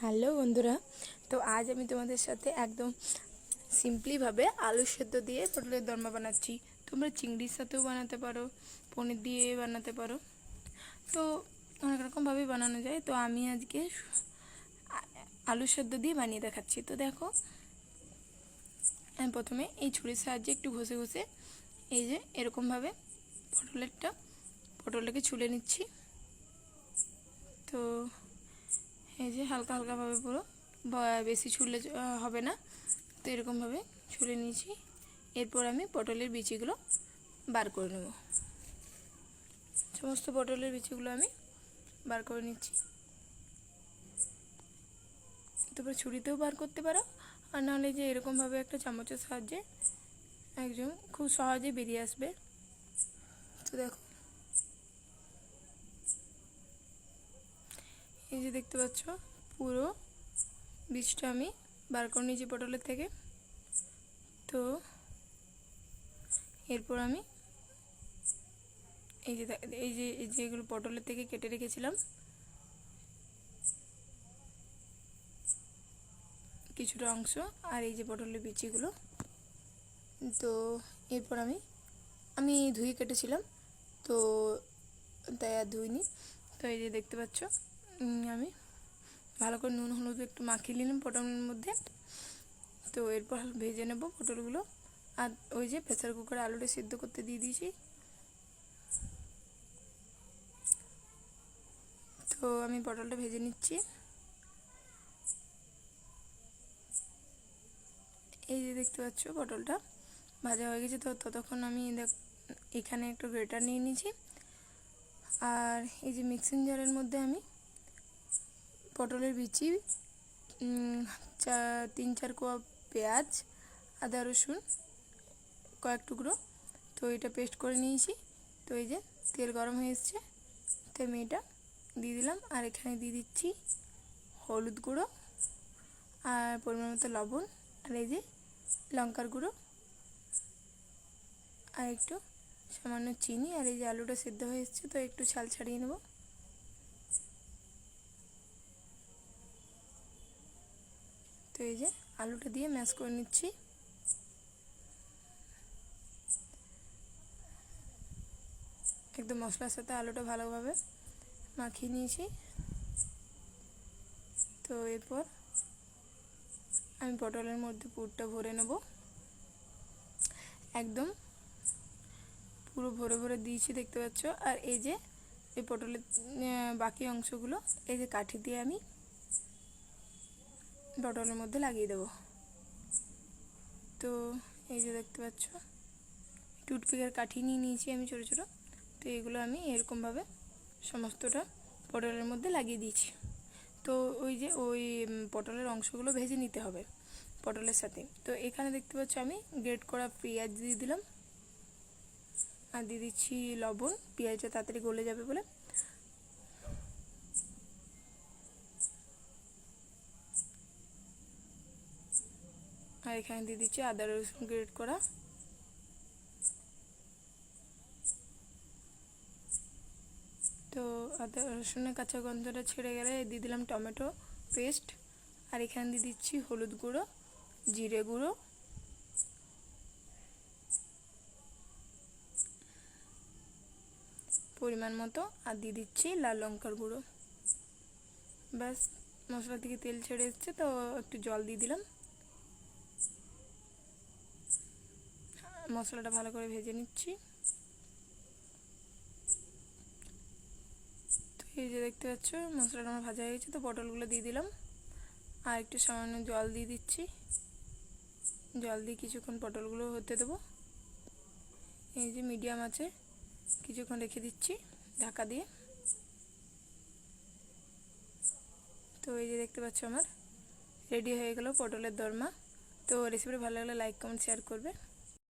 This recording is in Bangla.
হ্যালো বন্ধুরা, তো আজ আমি তোমাদের সাথে একদম সিম্পলিভাবে আলু সেদ্ধ দিয়ে পটলের দরমা বানাচ্ছি। তোমরা চিংড়ির সাথেও বানাতে পারো, পনির দিয়ে বানাতে পারো। তো অনেক রকমভাবে বানানো যায়। তো আমি আজকে আলু সেদ্ধ দিয়ে বানিয়ে দেখাচ্ছি। তো দেখো, আমি প্রথমে এই ছুরির সাহায্যে একটু ঘষে ঘষে এই যে এরকমভাবে পটলেরটা, পটলটাকে ছুলে নিচ্ছি। তো এই যে হালকা হালকাভাবে পুরো বেশি ছুলে হবে না। তো এরকমভাবে ছুলে নিয়েছি। এরপর আমি পটলের বিচিগুলো বার করে নেব। সমস্ত পটলের বিচিগুলো আমি বার করে নিচ্ছি। তারপরে ছুরিতেও বার করতে পারো, আর নাহলে যে এরকমভাবে একটা চামচের সাহায্যে একদম খুব সহজে বেরিয়ে আসবে। তো দেখো এই যে দেখতে পাচ্ছ, পুরো বীজটা আমি বার করে নিয়েছি পটলের থেকে। তো এরপর আমি এই যে এই যে, এই যেগুলো পটলের থেকে কেটে রেখেছিলাম। কিছুটা অংশ আর এই যে পটলের বিচিগুলো তো এরপর আমি আমি ধুয়ে কেটেছিলাম, তো তাই আর ধুইনি। তো এই যে দেখতে পাচ্ছ আমি। ভালো করে নুন, হলুদ একটু মাখিয়ে নিলাম পটলের মধ্যে। তো এরপর ভেজে নেব পটলগুলো। আর ওই যে প্রেসার কুকারে আলুটা সিদ্ধ করতে দিয়ে দিয়েছি। তো আমি পটলটা ভেজে নিচ্ছি। এই যে দেখতে পাচ্ছ পটলটা ভাজা হয়ে গেছে। তো ততক্ষণ আমি এখানে একটু গ্রেটার নিয়ে নিয়েছি। আর এই যে মিক্সিং জারের মধ্যে আমি পটলের বিচি চা, তিন চার কোয়া পেঁয়াজ, আদা রসুন, কয়েক টুকরো। তো এটা পেস্ট করে নিয়েছি। তো এই যে তেল গরম হয়ে এসছে। তো আমি এটা দিয়ে দিলাম। আর এখানে দিয়ে দিচ্ছি হলুদ গুঁড়ো আর পরিমাণ মতো লবণ আর এই যে লঙ্কার গুঁড়ো। আর একটু সামান্য চিনি। আর এই যে আলুটা সেদ্ধ হয়ে এসছে, তো একটু ছাল ছাড়িয়ে নেব। তো এই যে আলুটা দিয়ে ম্যাশ করে নিচ্ছি। একদম মশলার সাথে আলুটা ভালোভাবে মাখিয়ে নিয়েছি। তো এরপর আমি পটলের মধ্যে পুরটা ভরে নেব। একদম পুরো ভরে ভরে দিয়েছি দেখতে পাচ্ছ। আর এই যে এই পটলের বাকি অংশগুলো, এই যে কাঠি দিয়ে আমি পটলের মধ্যে লাগিয়ে দেব। তো এই যে দেখতে পাচ্ছ, টুথপিকের কাঠি নিয়ে নিয়েছি আমি ছোটো ছোটো। তো এগুলো আমি এরকমভাবে সমস্তটা পটলের মধ্যে লাগিয়ে দিয়েছি। তো ওই যে ওই পটলের অংশগুলো ভেজে নিতে হবে পটলের সাথে। তো এখানে দেখতে পাচ্ছ আমি গ্রেট করা পেঁয়াজ দিয়ে দিলাম। আর দিয়ে দিচ্ছি লবণ, পেঁয়াজটা তাড়াতাড়ি গলে যাবে বলে। এখানে দিয়ে দিচ্ছি আদা রসুন গ্রেট করা। তো আদা রসুনের কাঁচা গন্ধটা ছেড়ে গেলে দিয়ে দিলাম টমেটো পেস্ট। আর এখানে দিয়ে দিচ্ছি হলুদ গুঁড়ো, জিরে গুঁড়ো। পরিমাণ মতো আর দিয়ে দিচ্ছি লাল লঙ্কার গুঁড়ো। ব্যাস, মশলা থেকে তেল ছেড়ে এসছে, তো একটু জল দিয়ে দিলাম। মশলাটা ভালো করে ভেজে নিচ্ছি। তো এই যে দেখতে পাচ্ছ, মশলাটা আমার ভাজা হয়ে গেছে, তো পটলগুলো দিয়ে দিলাম। আর একটু সামান্য জল দিয়ে দিচ্ছি। জল দিয়ে কিছুক্ষণ পটলগুলো হতে দেবো। এই যে মিডিয়াম আছে, কিছুক্ষণ রেখে দিচ্ছি ঢাকা দিয়ে। তো এই যে দেখতে পাচ্ছ আমার, রেডি হয়ে গেল পটলের দরমা। তো রেসিপিটা ভালো লাগলে লাইক, কমেন্ট শেয়ার করবে।